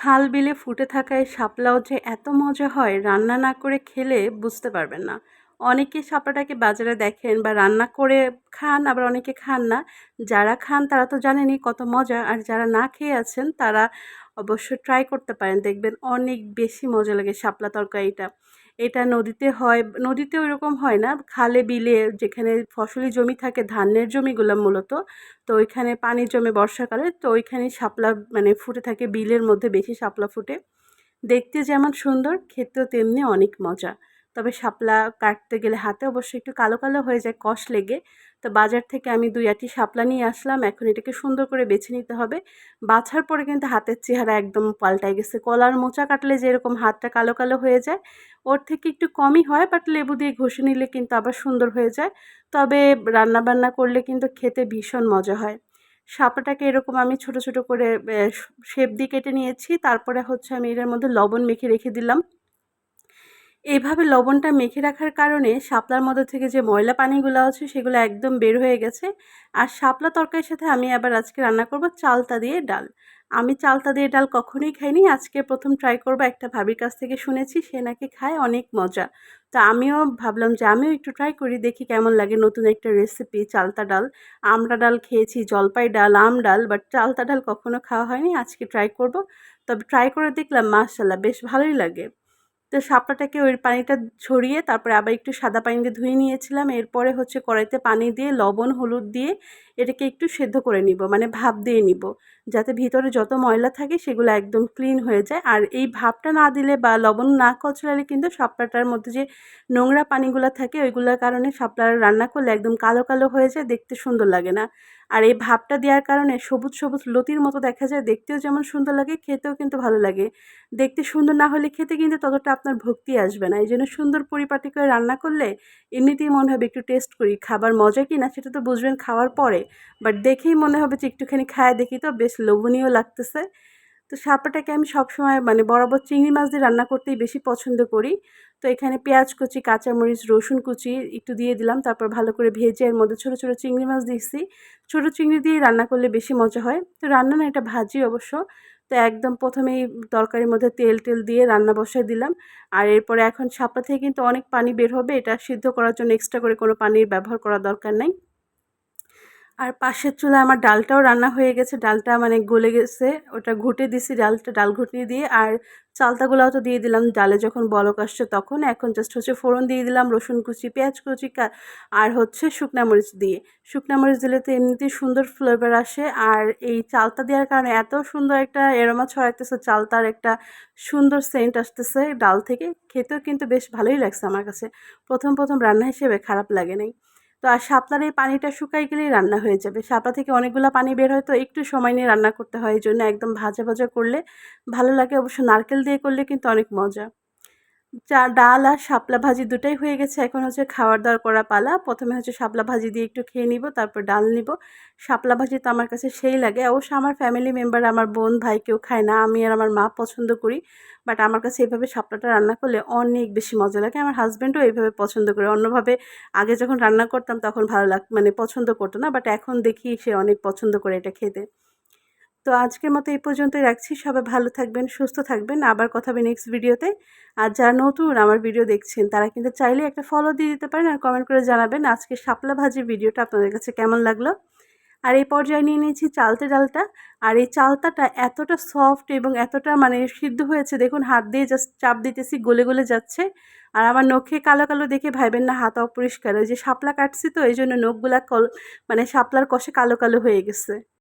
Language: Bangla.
খাল বিলে ফুটে থাকায় শাপলাও যে এত মজা হয়, রান্না না করে খেলে বুঝতে পারবেন না। অনেকে শাপলাটাকে বাজারে দেখেন বা রান্না করে খান, আবার অনেকে খান না। যারা খান তারা তো জানেনই কত মজা, আর যারা না খেয়ে আছেন তারা অবশ্যই ট্রাই করতে পারেন। দেখবেন অনেক বেশি মজা লাগে শাপলা তরকারিটা। এটা নদীতে হয় নদীতে ওইরকম হয় না। খালে, বিলে যেখানে ফসলি জমি থাকে, ধানের জমিগুলো মূলত, তো ওইখানে পানি জমে বর্ষাকালে, তো ওইখানে শাপলা মানে ফুটে থাকে, বিলের মধ্যে বেশি শাপলা ফুটে। দেখতে যেমন সুন্দর, খেতেও তেমনি অনেক মজা। তবে শাপলা কাটতে গেলে হাতে অবশ্যই একটু কালো কালো হয়ে যায়, কষ লেগে। তো বাজার থেকে আমি দুই আটি শাপলা নিয়ে আসলাম। এখন এটাকে সুন্দর করে বেছে নিতে হবে। বাছার পরে কিন্তু হাতের চেহারা একদম পাল্টাই গেছে। কলার মোচা কাটলে যেরকম হাতটা কালো কালো হয়ে যায়, ওর থেকে একটু কমই হয়, বাট লেবু দিয়ে ঘষে নিলে কিন্তু আবার সুন্দর হয়ে যায়। তবে রান্না বান্না করলে কিন্তু খেতে ভীষণ মজা হয়। শাপলাটাকে এরকম আমি ছোট ছোট করে শেপ দিয়ে কেটে নিয়েছি। তারপরে হচ্ছে আমি এটার মধ্যে লবণ মেখে রেখে দিলাম। এইভাবে লবণটা মেখে রাখার কারণে শাপলার মধ্যে থেকে যে ময়লা পানিগুলো আছে সেগুলো একদম বের হয়ে গেছে। আর শাপলা তরকারির সাথে আমি আবার আজকে রান্না করব চালতা দিয়ে ডাল। আমি চালতা দিয়ে ডাল কখনোই খাইনি, আজকে প্রথম ট্রাই করব একটা ভাবির কাছ থেকে শুনেছি, সে নাকি খায় অনেক মজা। তো আমিও ভাবলাম যে আমিও একটু ট্রাই করি, দেখি কেমন লাগে নতুন একটা রেসিপি চালতা ডাল। আমরা ডাল খেয়েছি, জলপাই ডাল, আম ডাল বাট চালতা ডাল কখনো খাওয়া হয়নি, আজকে ট্রাই করব। তবে ট্রাই করে দেখলাম মাশাল্লাহ বেশ ভালোই লাগে। তো শাপলাটাকে ওই পানিটা ছড়িয়ে তারপরে আবার একটু সাদা পানি দিয়ে ধুয়ে নিয়েছিলাম। এরপরে হচ্ছে কড়াইতে পানি দিয়ে লবণ, হলুদ দিয়ে এটাকে একটু সেদ্ধ করে নিব মানে ভাপ দিয়ে নিব। যাতে ভিতরে যত ময়লা থাকে সেগুলো একদম ক্লিন হয়ে যায়। আর এই ভাপটা না দিলে বা লবণ না কচলালে কিন্তু শাপলাটার মধ্যে যে নোংরা পানিগুলো থাকে, ওইগুলোর কারণে শাপলার রান্না করলে একদম কালো কালো হয়ে যায়, দেখতে সুন্দর লাগে না। আর এই ভাপটা দেওয়ার কারণে সবুজ সবুজ লতির মতো দেখা যায়, দেখতেও যেমন সুন্দর লাগে, খেতেও কিন্তু ভালো লাগে। দেখতে সুন্দর না হলে খেতে কিন্তু ততটা আপনার ভক্তি আসবে না। এই জন্য সুন্দর পরিপাটি করে রান্না করলে এমনিতেই মনে হবে একটু টেস্ট করি। খাবার মজা কি না সেটা তো বুঝবেন, খাওয়ার পরে। বাট দেখেই মনে হবে যে একটুখানি খায় দেখি তো, বেশ লোভনীয় লাগতেছে। তো সাপাটাকে আমি সবসময় মানে বরাবর চিংড়ি মাছ দিয়ে রান্না করতেই বেশি পছন্দ করি। তো এখানে পেঁয়াজ কুচি, কাঁচামরিচ, রসুন কুচি একটু দিয়ে দিলাম, তারপর ভালো করে ভেজে এর মধ্যে ছোটো ছোটো চিংড়ি মাছ দিয়েছি। ছোটো চিংড়ি দিয়ে রান্না করলে বেশি মজা হয়। তো রান্না না এটা ভাজি অবশ্য। তো একদম প্রথমেই তরকারির মধ্যে তেল টেল দিয়ে রান্না বসায় দিলাম। আর এরপরে এখন সাপা থেকে কিন্তু অনেক পানি বের হবে, এটা সিদ্ধ করার জন্য এক্সট্রা করে কোনো পানির ব্যবহার করা দরকার নেই। আর পাশের চুলায় আমার ডালটাও রান্না হয়ে গেছে। ডালটা মানে গলে গেছে। ওটা ঘুটে দিছি ডালটা, ডাল ঘুটিয়ে দিয়ে। আর চালতাগুলাও তো দিয়ে দিলাম ডালে যখন বলক আসছে তখন। এখন জাস্ট হচ্ছে ফোড়ন দিয়ে দিলাম, রসুন কুচি, পেঁয়াজ কুচি আর হচ্ছে শুকনা মরিচ দিয়ে। শুকনা মরিচ দিলে তো এমনিতেই সুন্দর ফ্লেভার আসে। আর এই চালতা দেওয়ার কারণে এত সুন্দর একটা এরমা ছড়াইতেছে, চালতার একটা সুন্দর সেন্ট আসতেছে ডাল থেকে। খেতেও কিন্তু বেশ ভালোই লাগছে আমার কাছে। প্রথম প্রথম রান্না হিসেবে খারাপ লাগে নাই। তো আর শাপলার এই পানিটা শুকাই গেলেই রান্না হয়ে যাবে। শাপলা থেকে অনেকগুলো পানি বের হয়, তো একটু সময় নিয়ে রান্না করতে হয়। এই জন্য একদম ভাজা ভাজা করলে ভালো লাগে। অবশ্য নারকেল দিয়ে করলে কিন্তু অনেক মজা। চা, ডাল আর শাপলা ভাজি দুটাই হয়ে গেছে। এখন হচ্ছে খাওয়ার দাওয়ার করা পালা। প্রথমে হচ্ছে শাপলা ভাজি দিয়ে একটু খেয়ে নিব, তারপর ডাল নিব। শাপলা ভাজি তো আমার কাছে সেই লাগে। অবশ্য আমার ফ্যামিলি মেম্বার আমার বোন, ভাই কেউ খায় না। আমি আর আমার মা পছন্দ করি। বাট আমার কাছে এইভাবে শাপলাটা রান্না করলে অনেক বেশি মজা লাগে। আমার হাজব্যান্ডও এইভাবে পছন্দ করে। অন্যভাবে আগে যখন রান্না করতাম তখন ভালো লাগ মানে পছন্দ করতো না। বাট এখন দেখি সে অনেক পছন্দ করে এটা খেতে। তো আজকের মতো এই পর্যন্তই রাখছি। সবাই ভালো থাকবেন, সুস্থ থাকবেন। আবার কথা হবে নেক্সট ভিডিওতে আর যারা নতুন আমার ভিডিও দেখছেন, তারা কিন্তু চাইলে একটা ফলো দিয়ে দিতে পারেন আর কমেন্ট করে জানাবেন আজকে শাপলা ভাজির ভিডিওটা আপনাদের কাছে কেমন লাগল। আর এই পর্যায়ে নিয়ে নিয়েছি চালতে ডালটা। আর এই চালতাটা এতটা সফট এবং এতটা মানে সিদ্ধ হয়েছে, দেখুন হাত দিয়ে জাস্ট চাপ দিতেছি, গলে গলে যাচ্ছে। আর আমার নখে কালো কালো দেখে ভাইবেন না, হাত অপরিষ্কার। ওই যে শাপলা কাটছি তো এই জন্য নখগুলা কল মানে শাপলার কষে কালো কালো হয়ে গেছে।